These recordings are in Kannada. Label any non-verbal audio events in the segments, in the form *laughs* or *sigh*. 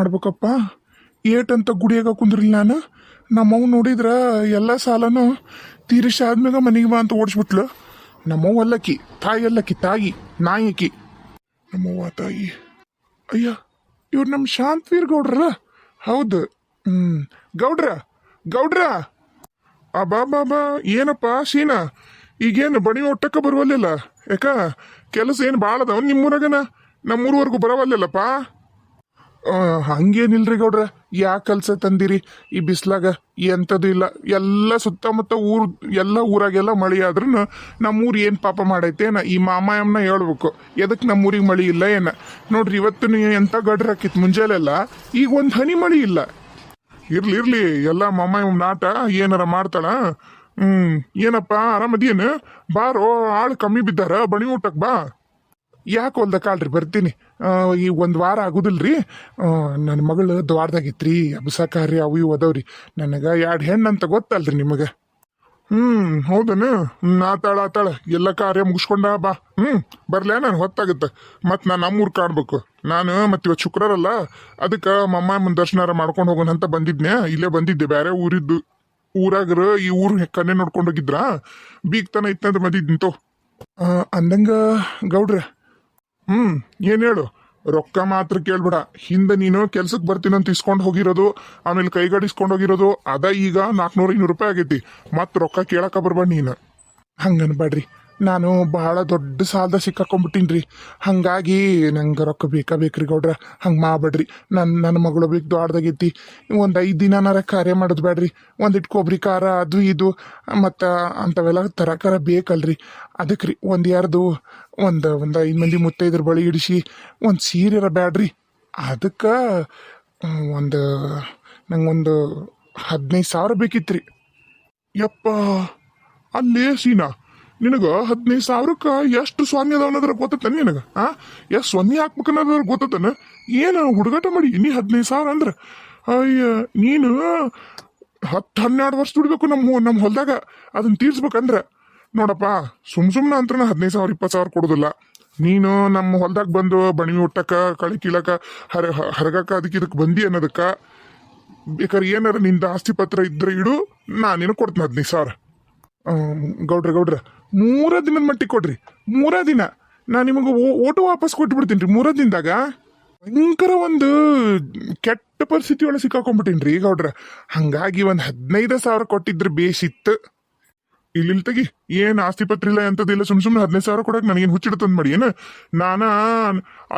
ಮಾಡ್ಬೇಕಪ್ಪ. ಏಟಂತ ಗುಡಿಯಾಗ ಕುಂದ್ರಿಲ್ಲ ನಾನು. ನಮ್ಮವ್ ನೋಡಿದ್ರೆ ಎಲ್ಲ ಸಾಲನು ತೀರಿಸಿ ಆದ್ಮ್ಯಾಗ ಮನೆಗೆ ಬಾ ಅಂತ ಓಡಿಸ್ಬಿಟ್ಲು. ನಮ್ಮವ್ ಅಲ್ಲಕ್ಕಿ, ತಾಯಿ ಅಲ್ಲಕ್ಕಿ, ತಾಯಿ ನಾಯಕಿ ನಮ್ಮವ್ವ, ತಾಯಿ. ಅಯ್ಯ, ಇವ್ರು ನಮ್ಮ ಶಾಂತವೀರ್ ಗೌಡ್ರ ಹೌದು. ಹ್ಮ್. ಗೌಡ್ರ ಗೌಡ್ರ. ಅಬಾ ಬಾಬಾ ಏನಪ್ಪ, ಶೀನಾ? ಈಗೇನು ಬಣಿ ಒಟ್ಟಕ್ಕ ಬರುವಲ್ಲಿಲ್ಲ? ಯಾಕ ಕೆಲಸ ಏನು ಭಾಳ ಅದಾವ ನಿಮ್ಮೂರಾಗನ? ನಮ್ಮೂರವರೆಗೂ ಬರವಲ್ಲಿಲ್ಲಪ್ಪ? ಹಂಗೇನಿಲ್ರಿ ಗೌಡ್ರ? ಯಾ ಕೆಲಸ ತಂದಿರಿ? ಈ ಬಿಸ್ಲಾಗ ಎಂಥದ್ದು ಇಲ್ಲ. ಎಲ್ಲ ಸುತ್ತಮುತ್ತ ಊರು, ಎಲ್ಲ ಊರಾಗೆಲ್ಲ ಮಳೆ ಆದ್ರೂ ನಮ್ಮೂರು ಏನು ಪಾಪ ಮಾಡೈತೆ ಏನ? ಈ ಮಾಮಾಯಮ್ನ ಹೇಳ್ಬೇಕು. ಎದಕ್ಕೆ ನಮ್ಮೂರಿಗೆ ಮಳಿ ಇಲ್ಲ ಏನ? ನೋಡ್ರಿ, ಇವತ್ತು ಎಂಥ ಗಡ್ರ ಹಾಕಿತ್ತು ಮುಂಜಾನೆಲ್ಲ ಈಗ ಒಂದು ಹನಿ ಮಳಿ ಇಲ್ಲ. ಇರ್ಲಿ ಇರ್ಲಿ, ಎಲ್ಲ ಮಾಮಾಯಮ್ಮ ನಾಟ ಏನಾರ ಮಾಡ್ತಾಳ? ಹ್ಞೂ ಏನಪ್ಪ, ಆರಾಮದೇನು? ಬಾರೋ, ಆಳು ಕಮ್ಮಿ ಬಿದ್ದಾರ? ಬಣಿ ಊಟಕ್ಕೆ ಬಾ. ಯಾಕೆ ಹೊಲ್ದ ಕಾಳ್ರಿ ಬರ್ತೀನಿ. ಈ ಒಂದು ವಾರ ಆಗುದಿಲ್ರಿ? ನನ್ನ ಮಗಳು ದ್ವಾರದಾಗಿತ್ರಿ ಅಬ್ಸಕಾರಿ ಅವು ಇವು ಅದಾವ್ರಿ. ನನಗೆ ಎರಡು ಹೆಣ್ಣು ಅಂತ ಗೊತ್ತಲ್ರಿ ನಿಮಗೆ. ಹ್ಞೂ ಹೌದನು? ಹ್ಞೂ ಆತಾಳ ಆತಾಳ. ಎಲ್ಲ ಕಾರ್ಯ ಮುಗಿಸ್ಕೊಂಡ ಬಾ. ಹ್ಞೂ ಬರಲೇ ನಾನು ಹೊತ್ತಾಗುತ್ತೆ. ಮತ್ತು ನಾನು ನಮ್ಮೂರು ಕಾಣಬೇಕು. ನಾನು ಮತ್ತು ಇವತ್ತು ಶುಕ್ರರಲ್ಲ ಅದಕ್ಕೆ ಮಮ್ಮ ದರ್ಶನಾರ ಮಾಡ್ಕೊಂಡು ಹೋಗೋಣ ಅಂತ ಬಂದಿದ್ನೆ ಇಲ್ಲೇ ಬಂದಿದ್ದೆ ಬೇರೆ ಊರಿದ್ದು. ಊರಾಗ್ರ ಈ ಊರು ಕಣ್ಣೆ ನೋಡ್ಕೊಂಡು ಹೋಗಿದ್ರ? ಬೀಗ್ತಾನೆ ತನ ಇತ್ತಂತ ಅಂದಂಗೆ ಅಂದಂಗ ಗೌಡ್ರ ಹ್ಮ್, ಏನ್ ಹೇಳು? ರೊಕ್ಕ ಮಾತ್ರ ಕೇಳ್ಬೇಡ. ಹಿಂದೆ ನೀನು ಕೆಲ್ಸಕ್ಕೆ ಬರ್ತೀನಂತ ಇಸ್ಕೊಂಡು ಹೋಗಿರೋದು, ಆಮೇಲೆ ಕೈಗಾಡಿಸ್ಕೊಂಡು ಹೋಗಿರೋದು, ಅದ ಈಗ ನಾಲ್ಕುನೂರ ಐನೂರು ರೂಪಾಯಿ ಆಗೈತಿ. ಮತ್ತೆ ರೊಕ್ಕ ಕೇಳಕ ಬರ್ಬೇಡ ನೀನು. ಹಂಗನ್ಬೇಡ್ರಿ ನಾನು ಬಹಳ ದೊಡ್ಡ ಸಾಲದ ಸಿಕ್ಕಾಕೊಂಡ್ಬಿಟ್ಟಿನ್ರಿ. ಹಂಗಾಗಿ ನಂಗೆ ರೊಕ್ಕ ಬೇಕಾ ಬೇಕ್ರಿ ಗೌಡ್ರ? ಹಂಗೆ ಮಾಡಬೇಡ್ರಿ. ನನ್ನ ನನ್ನ ಮಗಳು ಬೇಕು ದೊಡ್ಡದಾಗೈತಿ ಒಂದು ಐದು ದಿನನಾರ ಕಾರ್ಯ ಮಾಡೋದು ಬೇಡ್ರಿ ಒಂದಿಟ್ಟು ಕೊಬ್ಬರಿ ಖಾರ, ಅದು ಇದು, ಮತ್ತು ಅಂಥವೆಲ್ಲ ತರಕಾರ ಬೇಕಲ್ರಿ. ಅದಕ್ಕೆ ರೀ ಒಂದು ಯಾರ್ದು, ಒಂದು ಒಂದು ಐದು ಮಂದಿ ಮುತ್ತೈದ್ರ ಬಳಿ ಇಡಿಸಿ ಒಂದು ಸೀರೆರ ಬ್ಯಾಡ್ರಿ. ಅದಕ್ಕೆ, ಒಂದು ನಂಗೊಂದು ಹದಿನೈದು ಸಾವಿರ ಬೇಕಿತ್ತು ರೀ ಯಪ್ಪ, ಅಲ್ಲೇ ಸೀನಾ? ನಿನಗ ಹದಿನೈದು ಸಾವಿರಕ್ಕ ಎಷ್ಟು ಸ್ವಾಮಿ ಅದಾವ ಅನ್ನೋದ್ರ ಗೊತ್ತತನ ನಿನಗ? ಆ? ಎಷ್ಟು ಸ್ವಾಮಿ ಹಾಕ್ಬೇಕನ್ನೋದ್ರ ಗೊತ್ತತನ? ಏನು ಹುಡುಗಾಟ ಮಾಡಿ ನೀ ಹದಿನೈದು ಸಾವಿರ ಅಂದ್ರ? ಅಯ್ಯ, ನೀನು ಹತ್ತು ಹನ್ನೆರಡು ವರ್ಷ ದುಡಿಬೇಕು ನಮ್ಮ ನಮ್ಮ ಹೊಲದಾಗ. ಅದನ್ನ ತೀರ್ಸ್ಬೇಕಂದ್ರೆ. ನೋಡಪ್ಪ, ಸುಮ್ ಸುಮ್ಮನೆ ಅಂತ ಹದಿನೈದು ಸಾವಿರ, ಇಪ್ಪತ್ತು ಸಾವಿರ ಕೊಡೋದಿಲ್ಲ. ನೀನು ನಮ್ಮ ಹೊಲದಾಗ ಬಂದು ಬಣಿ ಹುಟ್ಟಕ್ಕ ಕಳಿ ಕೀಳಕ, ಹರ ಹರಗಕ್ಕ ಅದಕ್ಕೆ ಇದಕ್ಕೆ ಬಂದಿ ಅನ್ನೋದಕ್ಕ ಬೇಕಾದ್ರೆ ಏನಾರ ನಿಂದ ಆಸ್ತಿ ಪತ್ರ ಇದ್ರೆ ಇಡು ನಾನೇನು ಕೊಡ್ತೀನಿ ಹದಿನೈದು ಸಾವಿರ. ಗೌಡ್ರ ಗೌಡ್ರ ಮೂರ ದಿನದ ಮಟ್ಟಿಗೆ ಕೊಡ್ರಿ. ಮೂರ ದಿನ. ನಾ ನಿಮಗೆ ಓಟು ವಾಪಸ್ ಕೊಟ್ಟು ಬಿಡ್ತೀನಿ ರೀ, ಮೂರ ದಿನದಾಗ. ಭಯಂಕರ ಒಂದು ಕೆಟ್ಟ ಪರಿಸ್ಥಿತಿ ಒಳಗೆ ಸಿಕ್ಕಾಕೊಂಡ್ಬಿಟ್ಟಿನಿ ರೀ ಗೌಡ್ರ. ಹಂಗಾಗಿ ಒಂದು ಹದಿನೈದು ಸಾವಿರ ಕೊಟ್ಟಿದ್ರೆ ಬೇಸಿತ್ತು ಇಲ್ಲಿ ತೆಗಿ, ಏನು ಆಸ್ತಿ ಪತ್ರ ಇಲ್ಲ ಎಂತದಿಲ್ಲ ಸುಮ್ ಸುಮ್ಮನೆ ಹದಿನೈದು ಸಾವಿರ ಕೊಡಕ್ಕೆ ನನಗೇನು ಹುಚ್ಚಿಡ್ತಂದ್ ಮಾಡಿ, ಏನ? ನಾನ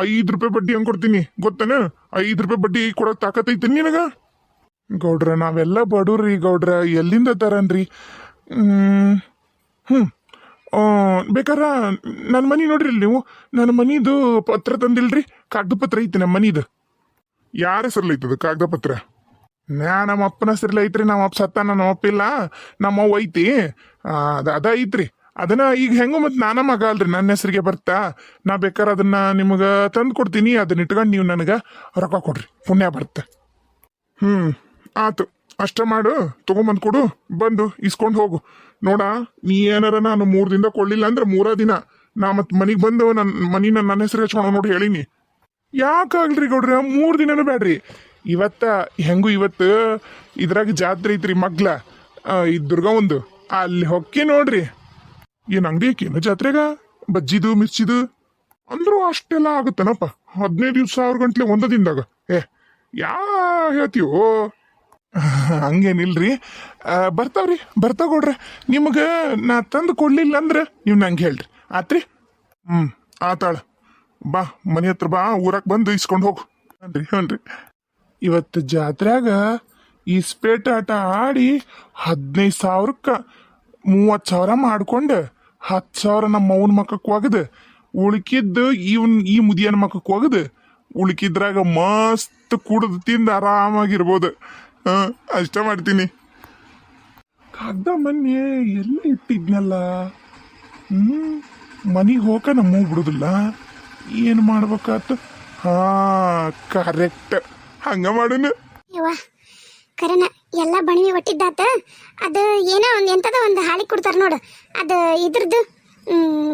ಐದು ರೂಪಾಯಿ ಬಡ್ಡಿ ಹಂಗೆ ಕೊಡ್ತೀನಿ, ಗೊತ್ತೇನ? ಐದು ರೂಪಾಯಿ ಬಡ್ಡಿ ಕೊಡಕ್ ತಾಕತ್ತೈತೀನಿ ನಿನಗ? ಗೌಡ್ರ, ನಾವೆಲ್ಲ ಬಡವ್ರಿ ಗೌಡ್ರ, ಎಲ್ಲಿಂದ ತರನ್ರಿ ಹ್ಞೂ ಬೇಕಾರ ನನ್ನ ಮನಿ ನೋಡ್ರಿ ನೀವು. ನನ್ನ ಮನಿದು ಪತ್ರ ತಂದಿಲ್ರಿ. ಕಾಗದ ಪತ್ರ ಐತಿ ನಮ್ಮ ಮನಿದು. ಯಾರ ಹೆಸರಲ್ಲಿ ಐತದ ಕಾಗದ ಪತ್ರ ನಾ ನಮ್ಮ ಅಪ್ಪನ ಹೆಸರಲ್ಲಿ ಐತ್ರಿ. ನಮ್ಮ ಅಪ್ಪ ಸತ್ತ ನಮ್ಮ ಅಪ್ಪ ಇಲ್ಲ. ನಮ್ಮ ಐತಿ. ಅದ ಅದ ಐತ್ರಿ. ಅದನ್ನ ಈಗ ಹೆಂಗೋ ಮತ್ತೆ ನಾನ ಮಗ ಅಲ್ರಿ. ನನ್ನ ಹೆಸರಿಗೆ ಬರ್ತಾ. ನಾ ಬೇಕಾದ್ರೆ ಅದನ್ನ ನಿಮಗೆ ತಂದು ಕೊಡ್ತೀನಿ. ಅದನ್ನ ಇಟ್ಕೊಂಡು ನೀವು ನನಗೆ ರೊಕ್ಕ ಕೊಡ್ರಿ. ಪುಣ್ಯ ಬರುತ್ತೆ ಹ್ಮ್, ಆತು. ಅಷ್ಟ ಮಾಡು. ತಗೊಂಬಂದ್ ಕೊಡು. ಬಂದು ಇಸ್ಕೊಂಡು ಹೋಗು. ನೋಡ, ನೀ ಏನಾರ ನಾನು ಮೂರ್ ದಿನ ಕೊಡ್ಲಿಲ್ಲ ಅಂದ್ರೆ ಮೂರ ದಿನ. ನಾ ಮತ್ ಮನಿಗ್ ಬಂದು ನನ್ನ ಮನಿನ ನನ್ನ ಹೆಸರು ಹಚ್ಕೊಳ ನೋಡಿ ಹೇಳಿನಿ. ಯಾಕಾಗ್ಲ್ರಿ ನೋಡ್ರಿ ಮೂರ್ ದಿನನೂ ಬೇಡ್ರಿ ಇವತ್ತ ಹೆಂಗು ಇವತ್ತು ಇದ್ರಾಗ ಜಾತ್ರೆ ಐತ್ರಿ ಮಗ್ಲ. ಈ ದುರ್ಗ ಒಂದು. ಅಲ್ಲಿ ಹೊಕ್ಕಿ ನೋಡ್ರಿ. ಏನು ಅಂಗಡಿ ಏನು ಜಾತ್ರೆಗ? ಬಜ್ಜಿದು, ಮಿರ್ಚಿದು? ಅಂದ್ರೂ ಅಷ್ಟೆಲ್ಲ ಆಗುತ್ತನಪ್ಪ. ಹದಿನೈದು ಸಾವಿರ ಗಂಟ್ಲೆ ಒಂದ ದಿನದಾಗ. ಏ, ಯಾ ಹೇಳ್ತೀವೋ ಹಂಗೇನಿಲ್ರಿ. ಬರ್ತಾವ್ರಿ ಬರ್ತಾವ ಕೊಡ್ರಿ ನಿಮ್ಗೆ ನಾ ತಂದು ಕೊಡ್ಲಿಲ್ಲ ಅಂದ್ರೆ ನೀವು ನಂಗೆ ಹೇಳ್ರಿ. ಆತ್ರಿ? ಹ್ಞೂ ಆತಾಳ. ಬಾ, ಮನೆ ಹತ್ರ ಬಾ, ಊರಾಗ ಬಂದು ಇಸ್ಕೊಂಡು ಹೋಗು. ಹನ್ರಿ ಹನ್ರಿ. ಇವತ್ತು ಜಾತ್ರೆಯಾಗ ಈ ಸ್ಪೇಟ್ ಆಟ ಆಡಿ ಹದಿನೈದು ಸಾವಿರಕ್ಕೆ ಮೂವತ್ತು ಸಾವಿರ ಮಾಡ್ಕೊಂಡು ಹತ್ತು ಸಾವಿರ ನಮ್ಮ ಅವನ ಮಕ್ಕಕ್ಕೆ ಒಗದು, ಉಳ್ಕಿದ್ದು ಇವನ್ ಈ ಮುದಿಯನ ಮಕ್ಕಕ್ಕೆ ಒಗದು, ಉಳ್ಕಿದ್ರಾಗ ಮಸ್ತ್ ಕುಡಿದು ತಿಂದು ಆರಾಮಾಗಿರ್ಬೋದು. ಹಾ ಅಷ್ಟ ಮಾಡ್ತೀನಿ. ಕಾಗ್ದ ಮೊನ್ನೆ ಎಲ್ಲ ಇಟ್ಟಿದ್ನಲ್ಲ? ಹ್ಮ್ ಮನಿಗೆ ಹೋಗ ನಮ್ಮ ಬಿಡುದಿಲ್ಲ. ಏನು ಮಾಡ್ಬೇಕಾತ? ಹಾ ಕರೆಕ್ಟ್ ಹಂಗ ಮಾಡೋಣ ಯವ್ವ ಕರೆನ ಎಲ್ಲ ಬಣವಿ ಒಟ್ಟಿದ್ದಾತ? ಅದು ಏನೋ ಒಂದು ಎಂತದ ಒಂದು ಹಾಳಿ ಕೊಡ್ತಾರ ನೋಡು. ಅದು ಇದ್ರದ್ದು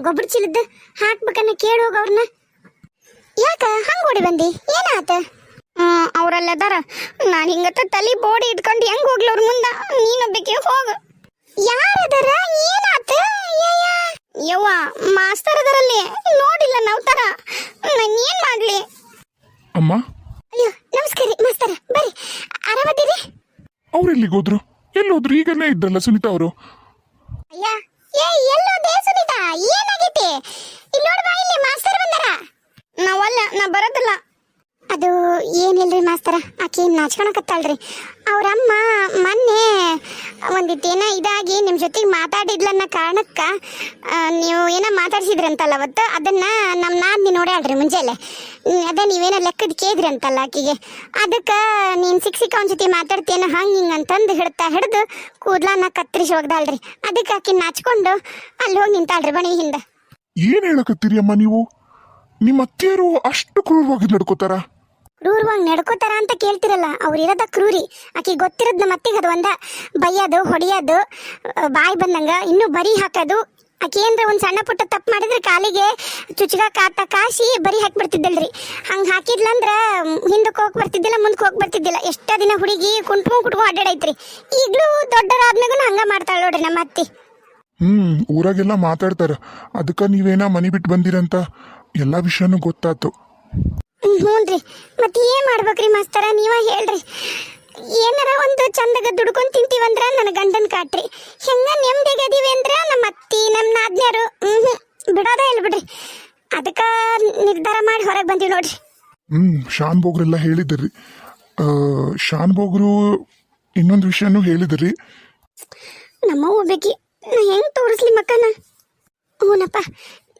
ಗೊಬ್ಬರ ಚೀಲದ್ದು ಹಾಕ್ಬೇಕನ್ನ ಕೇಳಿ ಹೋಗ ಅವ್ರನ್ನ ಯಾಕ ಹಂಗ ಓಡಿ ಬಂದಿ? ಏನಾತ? ಅವರಲ್ಲದಾರ? ನಾನು ಹಿಂಗತ್ತ ತಲೆ ಬೋಡಿ ಇಟ್ಕೊಂಡು ಹೆಂಗ್ ಹೋಗ್ಲಿ ಅವ್ರ ಮುಂದ? ನೀನೊಬ್ಬಕ್ಕೆ ಹೋಗ. ಯಾರದಾರ? ಏನಾತ? ಯವ್ವ ಮಾಸ್ತರ್ ಅದರಲ್ಲಿ ನೋಡಿಲ್ಲ ನಾವ್ ತರ ನಾನು ಏನ್ ಮಾಡ್ಲಿ? ಅಮ್ಮ? ಅಯ್ಯೋ ನಮಸ್ಕಾರ ರೀ ಮಾಸ್ತರ. ಬರ್ರಿ. ಆರಾಮದಿರಿ? ಅವ್ರು ಎಲ್ಲಿಗೆ ಹೋದ್ರು? ಎಲ್ಲಿ ಹೋದ್ರು ಈಗನೇ ಇದ್ರಲ್ಲ ಸುನೀತಾ ಅವರು. ಅಯ್ಯ. ಏ ಎಲ್ಲೋದೆ ಸುನೀತಾ? ಏನಾಗೈತಿ? ಇಲ್ಲಿ ನೋಡ್ ಬಾ ಇಲ್ಲಿ ಮಾಸ್ತರ್ ಬಂದಾರ. ನಾವಲ್ಲ ನಾ ಬರೋದಿಲ್ಲ. ಅದು ಏನಿಲ್ರಿ ಮಾಸ್ತರ? ಆಕಿ ನಾಚ್ಕೊಳಕತ್ತಾಳ್ರಿ ಅವ್ರ ಅಮ್ಮ ಮೊನ್ನೆ ಒಂದಿಟ್ಟೇನ ಇದಾಗಿ ನಿಮ್ಮ ಜೊತೆಗೆ ಮಾತಾಡಿದ್ಲನ್ನ ಕಾರಣಕ್ಕ ನೀವು ಏನೋ ಮಾತಾಡ್ಸಿದ್ರಂತಲ್ಲ ಅವತ್ತು? ಅದನ್ನ ನಮ್ಮ ನಾದ್ನಿ ನೋಡ್ಯಾಳ್ರಿ ಮುಂಜಾನೆ. ಅದೇ ನೀವೇನೋ ಲೆಕ್ಕದ ಕೇದ್ರಿ ಅಂತಲ್ಲ ಆಕಿಗೆ. ಅದಕ್ಕೆ ನೀನು ಸಿಕ್ಕ ಅವನ ಜೊತೆ ಮಾತಾಡ್ತೇನ ಹಂಗೆ ಹಿಂಗೆ ಅಂತಂದು ಹಿಡ್ತಾ ಹಿಡ್ದು ಕೂದ್ಲನ್ನ ಕತ್ತರಿಸಿ ಹೋಗ್ದಾಳ್ರಿ. ಅದಕ್ಕೆ ಆಕಿ ನಾಚ್ಕೊಂಡು ಅಲ್ಲಿ ಹೋಗಿ ನಿಂತಾಳ್ರಿ ಬಣಿ ಹಿಂದೆ. ಏನು ಹೇಳಕತ್ತೀರಿ ಅಮ್ಮ ನೀವು? ನಿಮ್ಮ ಅತ್ತೆಯರು ಅಷ್ಟು ಕ್ರೂರವಾಗಿ ನಡ್ಕೋತಾರ? ಕ್ರೂರವಾಗಿ ನಡ್ಕೋತಾರ ಅಂತ ಕೇಳ್ತಿರಲ್ಲ, ಅವ್ರು ಇರೋದ ಕ್ರೂರಿ. ಆಕೆ ಗೊತ್ತಿರೋದ್ ನಮ್ಮ ಅತ್ತಿಗೆ ಅದು ಒಂದ ಬೈಯೋದು, ಹೊಡಿಯೋದು ಬಾಯಿ ಬಂದಂಗ, ಇನ್ನೂ ಬರಿ ಹಾಕೋದು. ಆಕೆ ಏನ್ರ ಒಂದ್ ಸಣ್ಣ ಪುಟ್ಟ ತಪ್ಪು ಮಾಡಿದ್ರೆ ಕಾಲಿಗೆ ಚುಚ್ಚಗ ಕಾತ ಕಾಸಿ ಬರಿ ಹಾಕ್ಬಿಡ್ತಿದ್ದಲ್ರಿ. ಹಂಗ ಹಾಕಿದ್ಲಂದ್ರ ಹಿಂದಕ್ಕೆ ಹೋಗಿ ಬರ್ತಿದ್ದಿಲ್ಲ ಮುಂದಕ್ಕೆ ಹೋಗಿ ಬರ್ತಿದ್ದಿಲ್ಲ. ಎಷ್ಟ ದಿನ ಹುಡುಗಿ ಕುಂಟ್ಕೊಂಡ್ ಕುಟ್ಕೊಂಡ್ ಅಡ್ಡಾಡೈತ್ರಿ. ಈಗ್ಲೂ ದೊಡ್ಡರಾದ್ಮೇಗೂ ಹಂಗ ಮಾಡ್ತಾಳ ನೋಡ್ರಿ ನಮ್ಮ ಅತ್ತಿ. ಹ್ಮ್, ಊರಾಗೆಲ್ಲ ಮಾತಾಡ್ತಾರ. ಅದಕ್ಕ ನೀವೇನ ಮನಿ ಬಿಟ್ಟು ಬಂದಿರಂತ? ಎಲ್ಲಾ ವಿಷಯನೂ ಗೊತ್ತಾತು ಹ್ಞೂನ್ರಿ ಮತ್ತೆ ಏನ್ ಮಾಡ್ಬೇಕ್ರಿ ಮಾಸ್ತರ? ನೀವ ಹೇಳ್ರಿ. ಏನಾರ ಒಂದು ಚಂದಗ ದುಡ್ಕೊಂಡ್ ತಿಂತೀವಂದ್ರ ನನ್ನ ಗಂಡನ್ ಕಾಟ್ರಿ. ಹೆಂಗ ನೆಮ್ಮದಿಗೆ ಅದೀವಿ ಅಂದ್ರ ನಮ್ಮ ಅತ್ತಿ ನಮ್ಮ ನಾದ್ನ್ಯಾರು. ಹ್ಮ್ ಬಿಡೋದೇ ಇಲ್ಲ ಬಿಡ್ರಿ. ಅದಕ್ಕ ನಿರ್ಧಾರ ಮಾಡಿ ಹೊರಗೆ ಬಂದೀವಿ ನೋಡ್ರಿ. ಹ್ಮ್ ಶಾನ್ ಬೋಗ್ರೆಲ್ಲ ಹೇಳಿದ್ರಿ. ಆ, ಶಾನ್ ಬೋಗ್ರು ಇನ್ನೊಂದು ವಿಷಯನೂ ಹೇಳಿದ್ರಿ. ನಮ್ಮ ಬೇಕಿ ನಾ ಹೆಂಗ್ ತೋರಿಸ್ಲಿ ಮಕ್ಕನ? ಹ್ಞೂನಪ್ಪ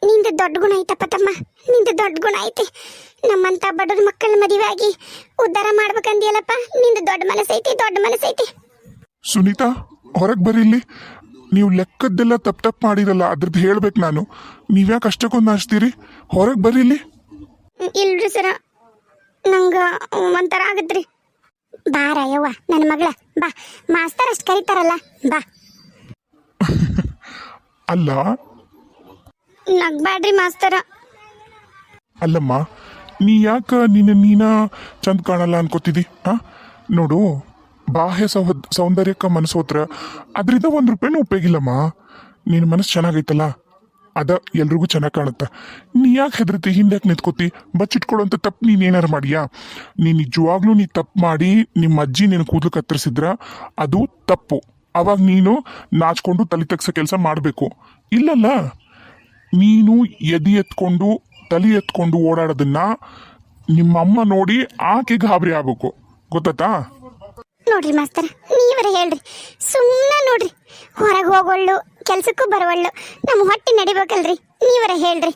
ನಿಂದ ದೊಡ್ಡ ಗುಣ ಐತಪ್ಪ ತಮ್ಮ. ನಿಂದ ದೊಡ್ಡ ಗುಣ ಐತಿ. ನಮ್ಮಂತ ಬಡವ್ರ ಮಕ್ಕಳ ಮದುವೆ ಆಗಿ ಉದ್ಧಾರ ಮಾಡ್ಬೇಕಂದಿಯಲ್ಲಪ್ಪ? ನಿಂದ ದೊಡ್ಡ ಮನಸ್ಸೈತಿ ದೊಡ್ಡ ಮನಸ್ಸೈತಿ ಸುನೀತಾ ಹೊರಗೆ ಬರ್ರಿ ಇಲ್ಲಿ. ನೀವು ಲೆಕ್ಕದ್ದೆಲ್ಲ ತಪ್ಪು ತಪ್ಪು ಮಾಡಿರಲ್ಲ ಅದ್ರದ್ದು ಹೇಳ್ಬೇಕು ನಾನು. ನೀವ್ಯಾಕೆ ಅಷ್ಟಕ್ಕೊಂದು ಹಚ್ತೀರಿ ಹೊರಗೆ ಬರ್ರಿ ಇಲ್ಲಿ. ಇಲ್ರಿ ಸರ. ನಂಗೆ ಒಂಥರ ಆಗತ್ರಿ. ಬಾರ ಯವ್ವ ನನ್ನ ಮಗಳ. ಬಾ ಮಾಸ್ತರ್ ಅಷ್ಟು ಕರೀತಾರಲ್ಲ ಬಾ. *laughs* ಅಲ್ಲ. ನಗ್ಬ್ಯಾಡ್ರಿ ಮಾಸ್ತರ. ಅಲ್ಲಮ್ಮ ನೀ ಯಾಕ ನಿನ್ನ ನೀನ ಚಂದ ಕಾಣಲ್ಲ ಅನ್ಕೋತಿದ್ದಿ ಹಾ? ನೋಡು, ಬಾಹ್ಯ ಸೌಹ ಸೌಂದರ್ಯಕ್ಕೆ ಮನಸ್ಸು ಹೋತ್ರ ಅದರಿಂದ ಒಂದು ರೂಪಾಯಿನೂ ಉಪಯೋಗಿಲ್ಲಮ್ಮ ನಿನ್ನ ಮನಸ್ಸು ಚೆನ್ನಾಗೈತಲ್ಲ, ಅದ ಎಲ್ರಿಗೂ ಚೆನ್ನಾಗಿ ಕಾಣುತ್ತ. ನೀ ಯಾಕೆ ಹೆದರ್ತಿ ಹಿಂದೆ ಯಾಕೆ ನಿಂತ್ಕೋತಿ? ತಪ್ಪು ನೀನು ಏನಾರು ಮಾಡಿಯಾ? ನೀ ನಿಜವಾಗ್ಲೂ ನೀ ತಪ್ಪು ಮಾಡಿ ನಿಮ್ಮ ಅಜ್ಜಿ ನಿನ್ನ ಕೂದಲು ಕತ್ತರಿಸಿದ್ರ, ಅದು ತಪ್ಪು. ಅವಾಗ ನೀನು ನಾಚ್ಕೊಂಡು ತಲೆ ತೆಗ್ಸೋ ಕೆಲಸ ಮಾಡಬೇಕು. ಇಲ್ಲಲ್ಲ, ನೀನು ಎದಿ ಎತ್ಕೊಂಡು ತಲೆ ಎತ್ಕೊಂಡು ಓಡಾಡೋದನ್ನ ನಿಮ್ಮಮ್ಮ ನೋಡಿ ಆಕೆ ಗಾಬರಿ ಆಗ್ಬೇಕು. ಗೊತ್ತಾತಾ ನೋಡ್ರಿ ಮಾಸ್ತರ ನೀವರ ಹೇಳ್ರಿ. ಸುಮ್ಮನೆ ನೋಡ್ರಿ. ಹೊರಗೆ ಹೋಗೋಳ್ಳು ಕೆಲ್ಸಕ್ಕೂ ಬರವಳ್ಳು. ನಮ್ಮ ಹೊಟ್ಟೆ ನಡಿಬೇಕಲ್ರಿ. ನೀವರ ಹೇಳ್ರಿ.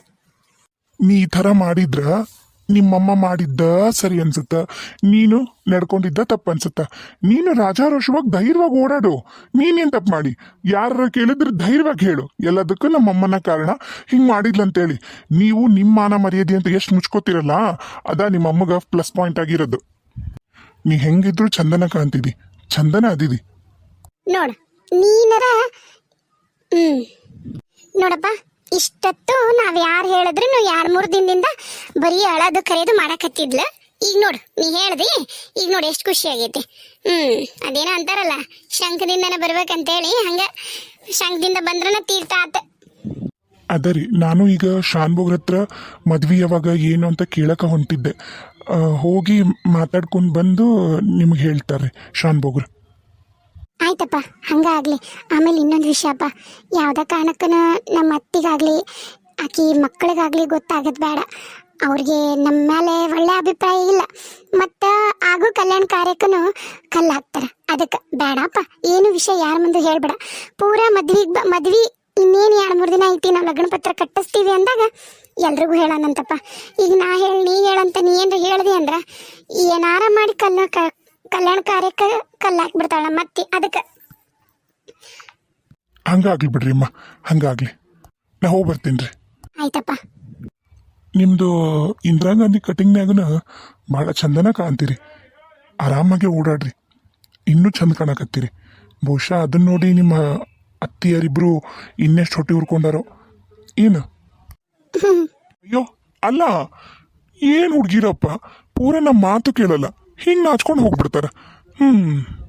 ನೀ ಈ ಥರ ಮಾಡಿದ್ರ ನಿಮ್ಮಮ್ಮ ಮಾಡಿದ್ದ ಸರಿ ಅನ್ಸುತ್ತ. ನೀನು ನಡ್ಕೊಂಡಿದ್ದ ತಪ್ಪು ಅನ್ಸುತ್ತ. ನೀನು ರಾಜಾರೋಷವಾಗಿ ಧೈರ್ಯವಾಗಿ ಓಡಾಡು. ನೀನೇನ್ ತಪ್ಪು ಮಾಡಿ? ಯಾರ ಕೇಳಿದ್ರೆ ಧೈರ್ಯವಾಗಿ ಹೇಳು. ಎಲ್ಲದಕ್ಕೂ ನಮ್ಮಮ್ಮನ ಕಾರಣ. ಹಿಂಗ್ ಮಾಡಿದ್ಲಂತೇಳಿ. ನೀವು ನಿಮ್ಮ ಮಾನ ಮರ್ಯಾದೆ ಅಂತ ಎಷ್ಟು ಮುಚ್ಕೋತಿರಲ್ಲ? ಅದ ನಿಮ್ಮಮ್ಮಗ ಪ್ಲಸ್ ಪಾಯಿಂಟ್ ಆಗಿರೋದು. ನೀ ಹೆಂಗಿದ್ರು ಚಂದನ ಕಾಣ್ತಿದಿ. ಚಂದನ ಅದಿದಿ. ನೋಡ, ನೀನರ ನೋಡಪ್ಪ ಇಷ್ಟತ್ತು ನಾವ್ ಯಾರು ಹೇಳಿದ್ರು ಎರಡು ಮೂರು ದಿನದಿಂದ ಬರೀ ಅಳದು ಕರೆಯೋದು ಮಾಡಕತ್ತಿದ್ಲ. ಈಗ ನೋಡು, ನೀ ಹೇಳ್ದಿ, ಈಗ ನೋಡಿ ಎಷ್ಟು ಖುಷಿ ಆಗೈತಿ. ಹ್ಮ್, ಅದೇನೋ ಅಂತಾರಲ್ಲ, ಶಂಖದಿಂದನೇ ಬರ್ಬೇಕಂತೇಳಿ ಹಂಗ ಶಂಖದಿಂದ ಬಂದ್ರನ ತೀರ್ಥ ಆತ. ಅದರಿ ನಾನು ಈಗ ಶಾನ್ಭೋಗ್ರ ಹತ್ರ ಮದ್ವಿ ಯಾವಾಗ ಏನು ಅಂತ ಕೇಳಕ ಹೊಂಟಿದ್ದೆ. ಹೋಗಿ ಮಾತಾಡ್ಕೊಂಡು ಬಂದು ನಿಮ್ಗೆ ಹೇಳ್ತಾರೆ ಶಾನ್ಭೋಗ್ರು. ಆಯ್ತಪ್ಪ, ಹಂಗಾಗ್ಲಿ. ಆಮೇಲೆ ಇನ್ನೊಂದು ವಿಷಯಪ್ಪ. ಯಾವುದೇ ಕಾರಣಕ್ಕೂ ನಮ್ಮ ಅತ್ತಿಗಾಗಲಿ, ಆಕಿ ಮಕ್ಕಳಿಗಾಗ್ಲಿ ಗೊತ್ತಾಗದ್ ಬೇಡ. ಅವ್ರಿಗೆ ನಮ್ಮ ಮೇಲೆ ಒಳ್ಳೆ ಅಭಿಪ್ರಾಯ ಇಲ್ಲ. ಮತ್ತು ಆಗು ಕಲ್ಯಾಣ ಕಾರ್ಯಕ್ಕೂ ಕಲ್ಲು ಅದಕ್ಕೆ ಬೇಡಪ್ಪ, ಏನು ವಿಷಯ ಯಾರ ಮುಂದೆ ಹೇಳ್ಬೇಡ. ಪೂರ ಮದ್ವೆಗೆ ಮದ್ವಿ ಇನ್ನೇನು ಎರಡು ಮೂರು ದಿನ ಐತಿ, ನಾವು ಲಗ್ನ ಪತ್ರ ಕಟ್ಟಿಸ್ತೀವಿ ಅಂದಾಗ ಎಲ್ರಿಗೂ ಹೇಳೋಣಂತಪ್ಪ. ಈಗ ನಾ ಹೇಳಿ, ನೀ ಹೇಳಂತ ನೀ ಏನು ಹೇಳಿದೆ ಅಂದ್ರ, ಏನಾರ ಮಾಡಿ ಕಲ್ಲ ಕಲ್ಯಾಣ ಕಾರ್ಯಕ್ಕೆ ಕಲ್ಲಾಕಿ ಬಿಡ್ತಾಳ ಮತ್ತೆ ಅದಕ್ಕೆ. ಹಂಗಾಗ್ಲಿ ಬಿಡ್ರಿ ಅಮ್ಮ ಹಂಗಾಗ್ಲಿ. ನಾ ಹೋಗಿ ಬರ್ತೀನಿ ರೀ. ಆಯ್ತಪ್ಪ. ನಿಮ್ದು ಇಂದಿರಾ ಗಾಂಧಿ ಕಟಿಂಗ್ನಾಗನ ಭಾಳ ಚಂದನ ಕಾಣ್ತೀರಿ. ಆರಾಮಾಗಿ ಓಡಾಡ್ರಿ. ಇನ್ನೂ ಚಂದ ಕಾಣಕತ್ತೀರಿ. ಬಹುಶಃ ಅದನ್ನ ನೋಡಿ ನಿಮ್ಮ ಅತ್ತಿಯರಿಬ್ರು ಇನ್ನೆಷ್ಟು ಹೊಟ್ಟೆ ಉರ್ಕೊಂಡಾರೋ. ಏನು? ಅಯ್ಯೋ ಅಲ್ಲ ಏನು ಹುಡ್ಗಿರಪ್ಪ? ಪೂರ ನಮ್ಮ ಮಾತು ಕೇಳಲ್ಲ. ಹಿಂಗೆ ನಾಚ್ಕೊಂಡು ಹೋಗ್ಬಿಡ್ತಾರೆ. ಹ್ಮ್.